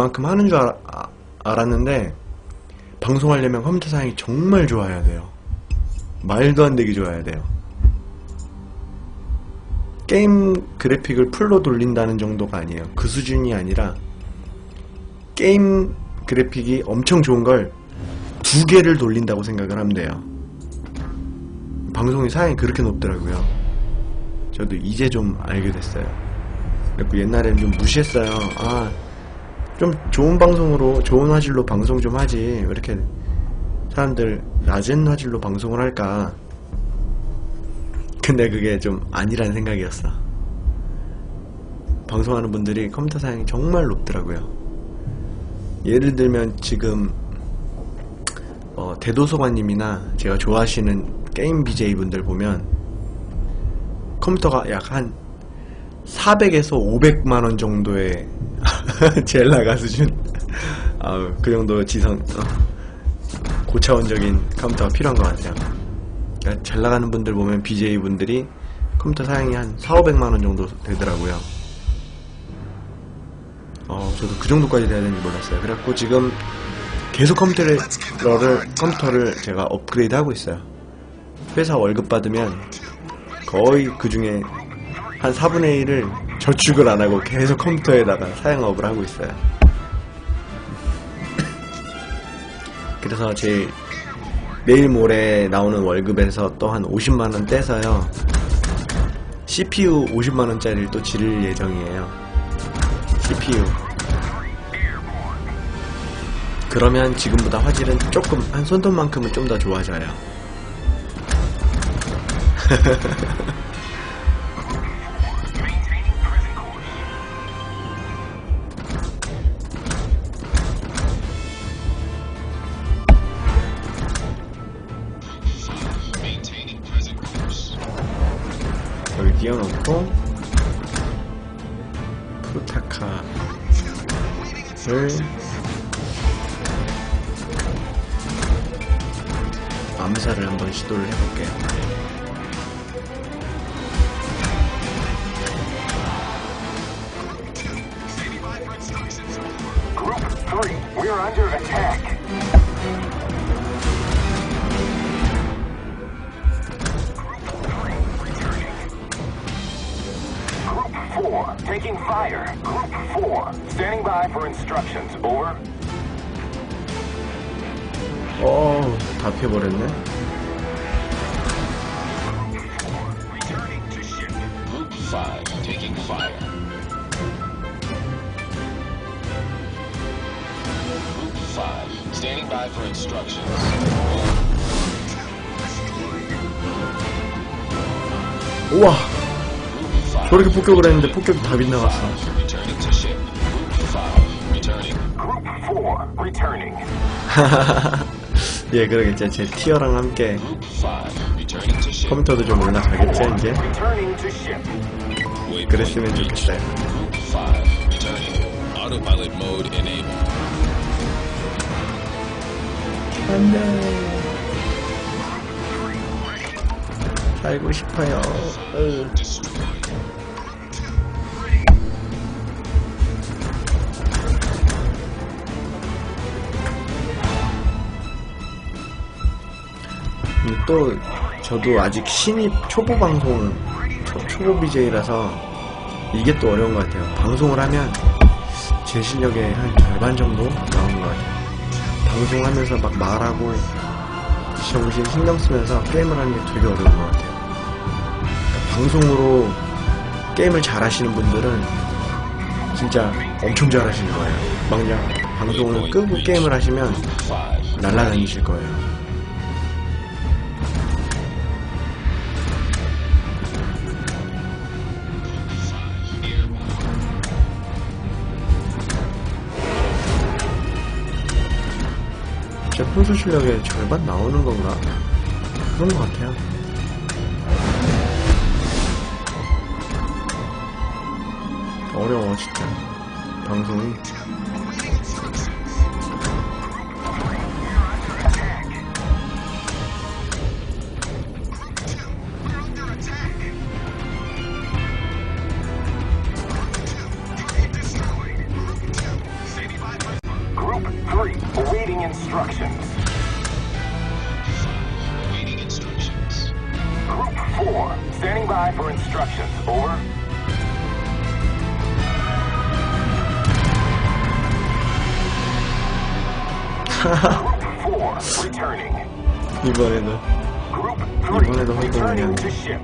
만큼 하는 줄 알, 아, 알았는데 방송하려면 컴퓨터 사양이 정말 좋아야 돼요. 말도 안 되게 좋아야 돼요. 게임 그래픽을 풀로 돌린다는 정도가 아니에요. 그 수준이 아니라 게임 그래픽이 엄청 좋은 걸 두 개를 돌린다고 생각을 하면 돼요. 방송이 사양이 그렇게 높더라고요. 저도 이제 좀 알게 됐어요. 그래고 옛날에는 좀 무시했어요. 아, 좀 좋은 방송으로, 좋은 화질로 방송 좀 하지. 왜 이렇게 사람들 낮은 화질로 방송을 할까. 근데 그게 좀 아니라는 생각이었어. 방송하는 분들이 컴퓨터 사양이 정말 높더라고요. 예를 들면 지금 어, 대도서관님이나 제가 좋아하시는 게임 BJ 분들 보면 컴퓨터가 약 한 400에서 500만 원 정도의 제일 나가 수준. 아우, 그 정도 지성 어, 고차원적인 컴퓨터가 필요한 것 같아요. 그러니까 잘 나가는 분들 보면 BJ 분들이 컴퓨터 사양이 한 4, 500만 원 정도 되더라고요. 어, 저도 그 정도까지 돼야 되는지 몰랐어요. 그래갖고 지금 계속 컴퓨터를 컴퓨터를 제가 업그레이드 하고 있어요. 회사 월급 받으면 거의 그 중에 한 4분의 1을 저축을 안 하고 계속 컴퓨터에다가 사양업을 하고 있어요. 그래서 제 내일 모레 나오는 월급에서 또 한 50만원 떼서요. CPU 50만원짜리를 또 지를 예정이에요. CPU. 그러면 지금보다 화질은 조금 한 손톱만큼은 좀 더 좋아져요. 프루타카를 암살을 한번 시도를 해볼게요. Group 3, we're under attack. fire. Group 4, standing by for instructions. Over. 어, 다 피해버렸네. Returning to ship. Group 5 taking fire. Group 5 standing by for instructions. 우와, Group 5 저렇게 폭격을 했는데 폭격이 다 빗나갔어. returning to ship. Group 5 returning. Group 4, returning. 예, 그러겠죠. 제 티어랑 함께 Group 5 returning to ship. 컴퓨터도 좀 올라가겠죠, 이제. 그랬으면. 좋겠어요. Group 5 returning. Autopilot mode enabled. 안돼. 살고 싶어요. 으. 또 저도 아직 신입 초보 방송 초, 초보 BJ라서 이게 또 어려운 것 같아요. 방송을 하면 제 실력의 한 절반 정도 나오는 것 같아요. 방송하면서 막 말하고 정신 신경 쓰면서 게임을 하는 게 되게 어려운 것 같아요. 방송으로 게임을 잘 하시는 분들은 진짜 엄청 잘 하시는 거예요. 만약 방송을 끄고 게임을 하시면 Group 5 날아다니실 거예요. 제 평소 실력의 절반 나오는 건가? 그런 것 같아요. 어려워, 진짜. 방송이. Instructions. Over. Group 4, returning. Group 이번에도 3, 활동을 returning 해야 to 돼. ship.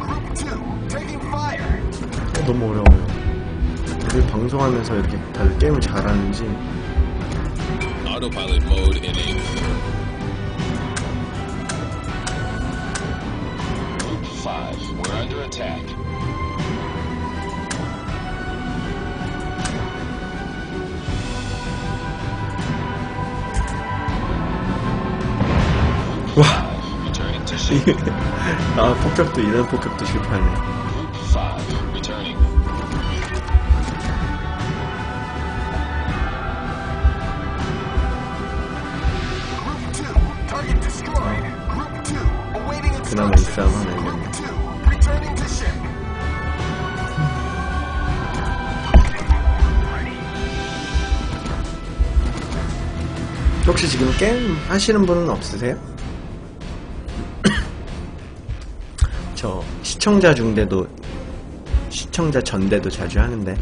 Group 2, taking fire. 어, 너무 어려워요. 우리 방송하면서 이렇게 다들 게임을 잘하는지 Autopilot mode enabled. Group 5, we're under attack. 와 Returning to ship. 아 폭격도 이런 폭격도 실패하네. 그나마 싸움 하나 이겼네. Group 2, returning to ship. 혹시 지금 게임 하시는 분은 없으세요? 저 시청자 중대도 시청자 전대도 자주 하는데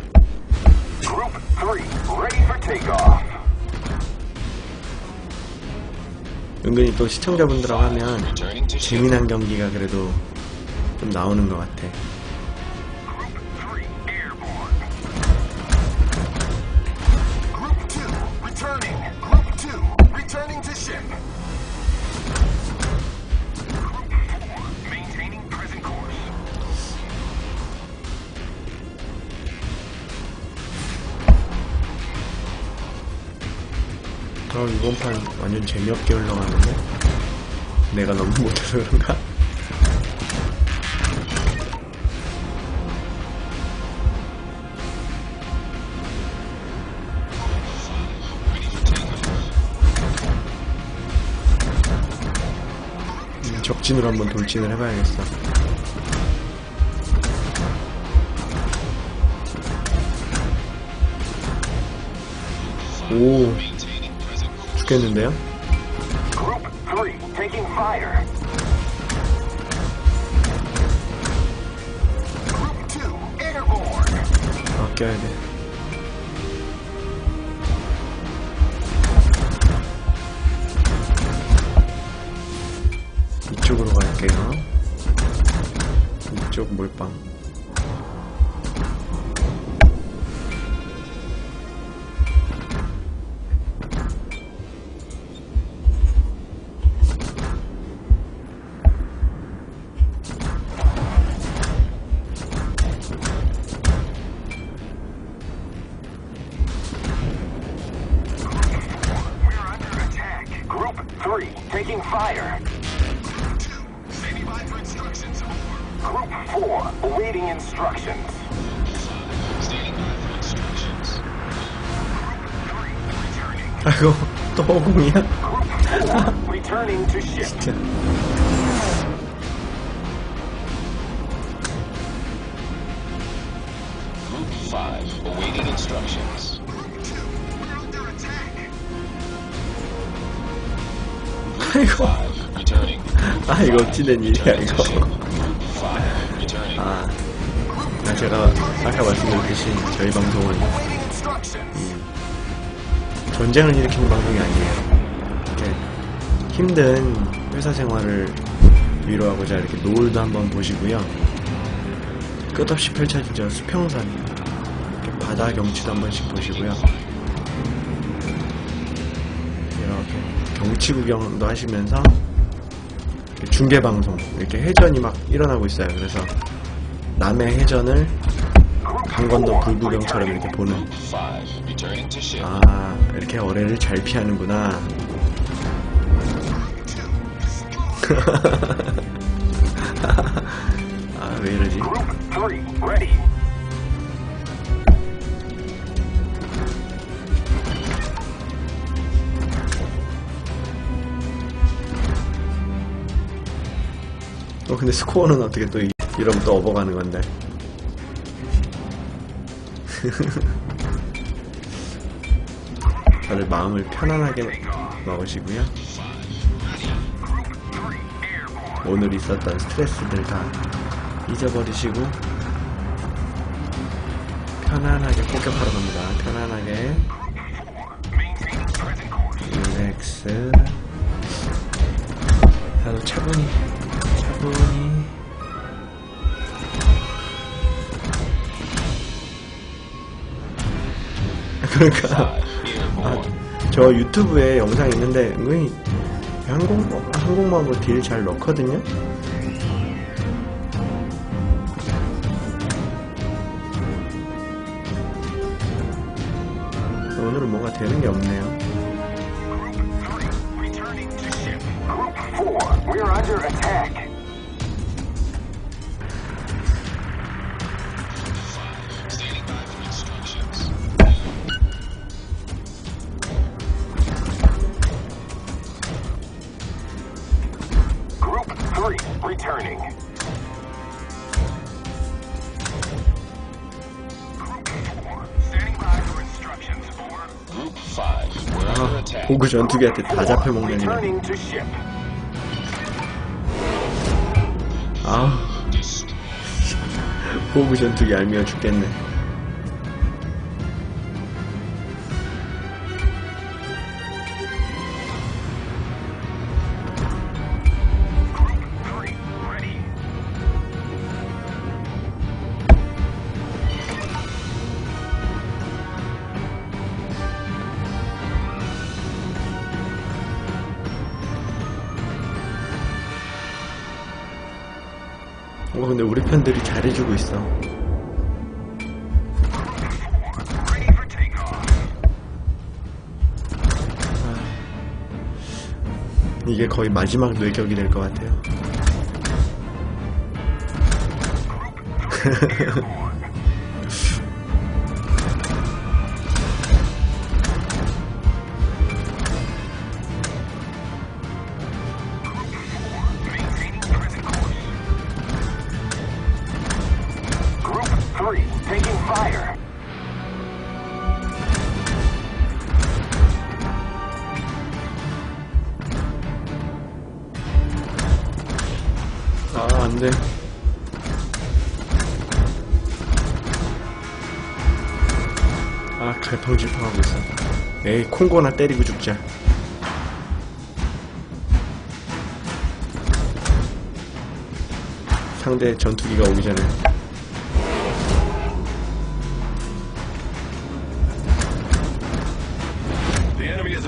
은근히 또 시청자분들하고 하면. 재미난 경기가 그래도 좀 나오는 것 같아. 어, 이번 판 완전 재미없게 흘러가는데? 내가 너무 못해서 그런가? 음, 적진으로 한번 돌진을 해봐야겠어. 오. 죽겠는데요? Group 3, taking fire. Group 2, airborne. 아껴야 돼. 이쪽으로 갈게요. 이쪽 몰빵. 아이고, 또 허공이야? Group 4, returning to ship. 진짜. Group 5, awaiting instructions. Group 2, we're under attack. 아이고. 5, returning. 아, 이거 어찌 된 일이야, Returning 이거. to ship. Group 5, returning. 아, 아, 제가 아까 말씀드렸듯이 저희 방송은 instructions. 전쟁을 일으키는 방송이 아니에요. 이렇게 힘든 회사 생활을 위로하고자 이렇게 노을도 한번 보시고요. 끝없이 펼쳐진 저 수평선, 이렇게 바다 경치도 한 번씩 보시고요. 이렇게 경치 구경도 하시면서 중계 방송, 이렇게 해전이 막 일어나고 있어요. 그래서 남의 해전을 강건도 불구경처럼 이렇게 보는 5, returning to ship. 아, 이렇게 어뢰를 잘 피하는구나. 아, 왜 이러지? Group 3, ready. 어, 근데 스코어는 어떻게 또 이- 이러면 또 업어가는 건데. 다들 마음을 편안하게 먹으시고요. 오늘 있었던 스트레스들 다 잊어버리시고 편안하게 폭격하러 갑니다. 편안하게 릴렉스 나도 차분히 그러니까 아, 저 유튜브에 영상 있는데 은근히 항공 항공모하고 딜잘 넣거든요. 오늘은 뭔가 되는 게 없네요. Returning to ship. Group 4, we're under attack. 그 전투기한테 다 잡혀먹는 애. Returning to ship. 아, 보그 전투기 알미워 죽겠네. 근데 우리 편들이 잘해주고 있어. Takeoff. 이게 거의 마지막 뇌격이 될 것 같아요. taking fire. 아, 안 돼. 아, 갈팡질팡하고 있어. 에이, 콩고나 때리고 죽자. 상대 전투기가 오기 전에.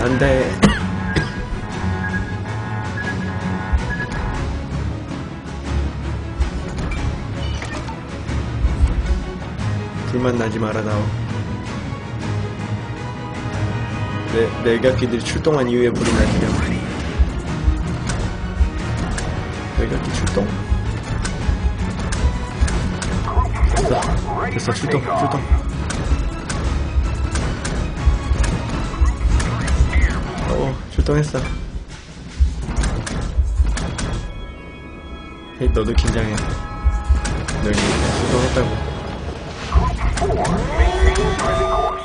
안 돼. 불만 나지 말아다오. 내, 내각기들이 출동한 이후에 불이 나지려. 내각기 출동. 됐어. 출동, 출동. 어, 출동했어. 헤이, 너도 긴장해. 너희 출동했다고. 4, maintaining present course.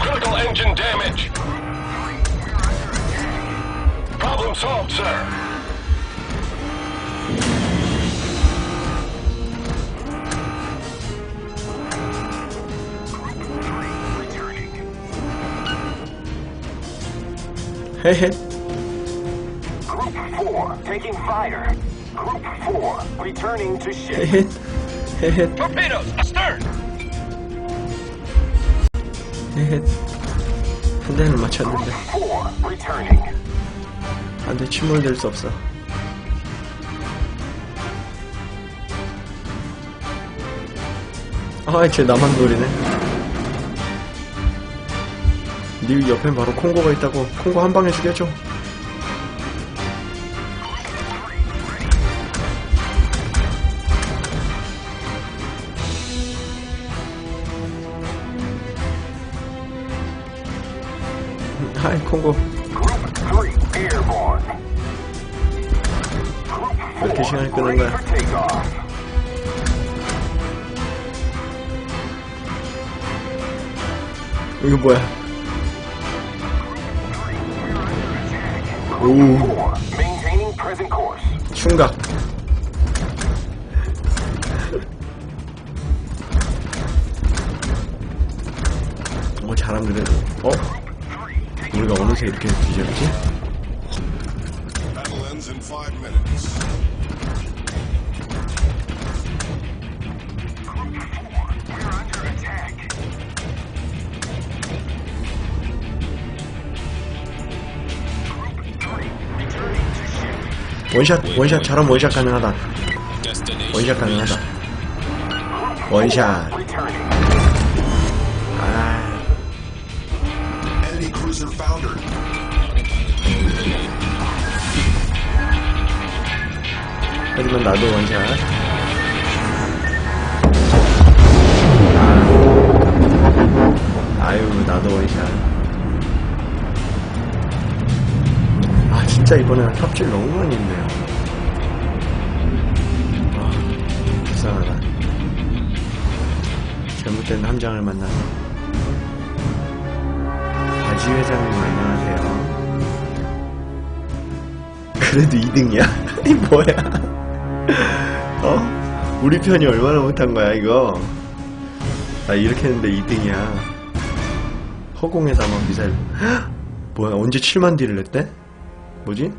Critical engine damage. Problem solved, sir. 헤헤. 헤헤. Astern. 헤헤. 한 대는 맞췄는데. Four returning. 안 돼, 침몰될 수 없어. 아, 쟤 나만 노리네. 네 옆엔 바로 콩고가 있다고. 콩고 한 방에 죽여줘. 콩고. Three airborne. 왜 이렇게 시간이 끄는 거야? 이거 뭐야? 충각. 어, 잘한 그래도. 어? 우리가 어느새 이렇게 뒤졌지? 원샷, 원샷, 잘하면 원샷 가능하다. 원샷 가능하다. 원샷. 아. 하지만 나도 원샷. 아, 아유, 나도 원샷. 아, 진짜 이번엔 탑질 너무 많이 있네요. 아, 불쌍하다. 잘못된 함장을 만나서. 바지 회장님 안녕하세요. 그래도 2등이야? 이 뭐야? 어? 우리 편이 얼마나 못한 거야, 이거? 아, 이렇게 했는데 2등이야. 허공에다만 미사일. 헉! 뭐야, 언제 7만 딜을 냈대? 뭐지?